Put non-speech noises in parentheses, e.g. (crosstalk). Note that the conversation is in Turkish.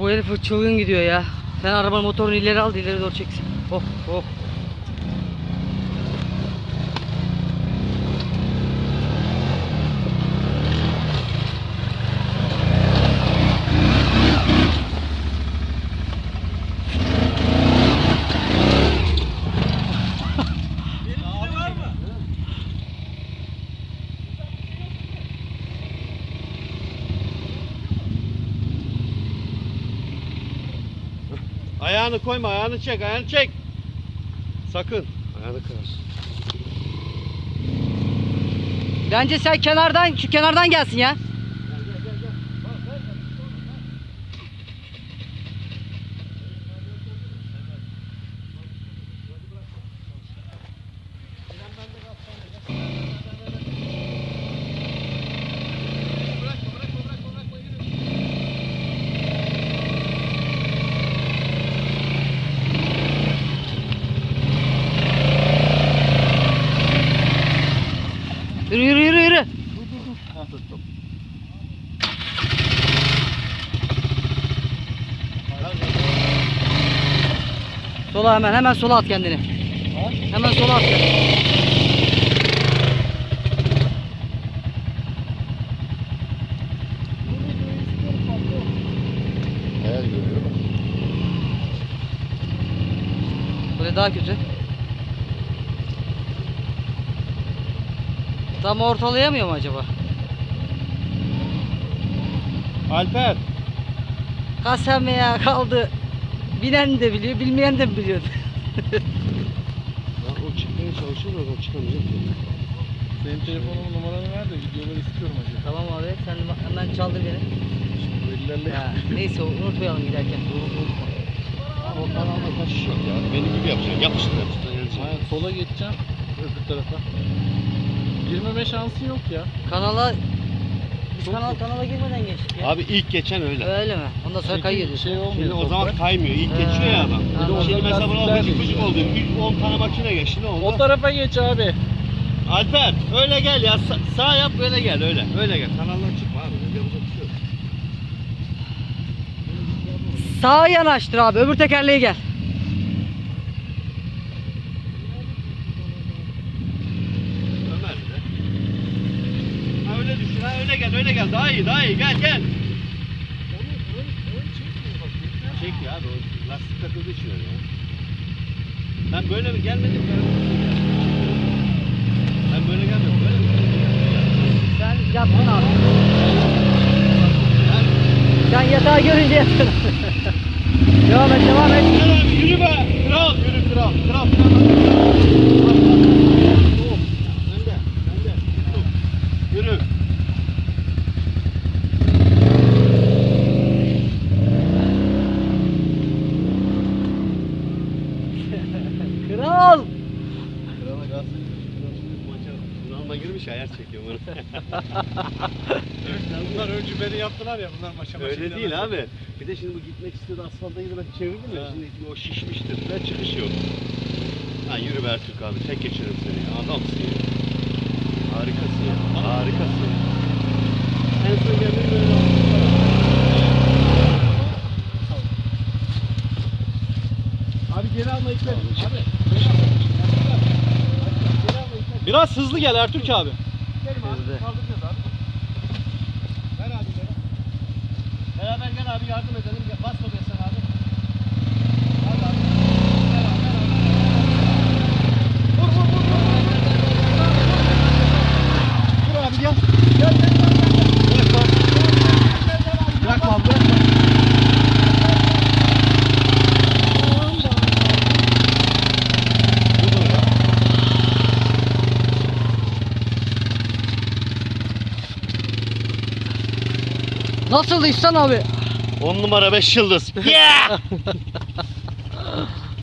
Bu herif çılgın gidiyor ya. Sen arabanın motorunu ileri al ileri doğru çeksin. Oh oh. Ayağını koyma, ayağını çek, ayağını çek. Sakın. Ayağını kırarsın. Bence sen kenardan şu kenardan gelsin ya. Yürü yürü yürü yürü. Sola hemen hemen sola at kendini. Hemen sola at kendini. Daha kötü. Tam ortalayamıyor mu acaba? Alper. Kasem ya kaldı. Binen de biliyor, bilmeyen de biliyor. Ya o çıkmaya çalışıyor da o çıkamayacak. Senin telefonumun numaranı ver de videoları istiyorum hacı. tamam abi sen hemen çaldır beni. Ellerle Ya, neyse unutmayalım giderken. Ama o kanalda kaçış yok ya. Benim gibi yapacaksın. Yapıştır yapıştır. geleceksin. Aynen sola geçeceğim öbür tarafa. Girmeme şansı yok ya. Kanala kanal kanala girmeden geçtik ya. Abi ilk geçen öyle. Öyle mi? Ondan sonra kayıyor diyorsun. Şey olmuyor. Şimdi o zaman kaymıyor. İlk Ee, geçiyor ya adam. anladım. Şimdi mesela buna gıcık gıcık oldu. değişiyor. 10 tane makine geçti ne oldu? O tarafa geç abi. Alper öyle gel ya. Sa- sağ yap öyle gel öyle. Öyle gel. Kanaldan çıkma abi. Bir şey yok. Sağa yanaştır abi. Öbür tekerleğe gel. Ömer de. Ha öyle düşün. Ha öyle gel. Öyle gel. Daha iyi. Daha iyi. Gel gel. Çek ya abi. o Lastik takıldığı için öyle ya. Ben böyle mi gelmedim? Ben geldim. Ben böyle gelmedim. Böyle mi? Sen yattın abi. Sen yatağı görünce yattın. (laughs) devam et devam et. Gel abi yürü be. Kral yürü kral. Kral kral. Ben de. Ben de. Yürü. Kral. Kalsın. Maça bunalıma girmiş ayar çekiyor bunu. Bunlar önce beni yaptılar ya bunlar maşa maşa. Öyle değil abi. Bir de şimdi bu gitmek istedi asfalta gidip ben çevirdim ya. Şimdi o şişmiştir. Ve çıkış yok. Ha yürü be Ertürk abi. Tek geçerim seni. Adamsın ya. Harikasın ya. Harikasın. En son geldiğim böyle. Abi geri alma ipleri. Abi. Biraz hızlı gel Ertürk abi. Hızlı. Kaldıracağız abi. Ver abi. Beraber gel abi yardım edelim. Bas oraya sen abi. Hadi abi. Ver abi, ver abi. Vur vur vur. Vur abi gel. Gel gel gel. Bırak bak. Bırakma abi bırakma. Nasıl İhsan abi? 10 numara 5 yıldız. Yeah! (laughs)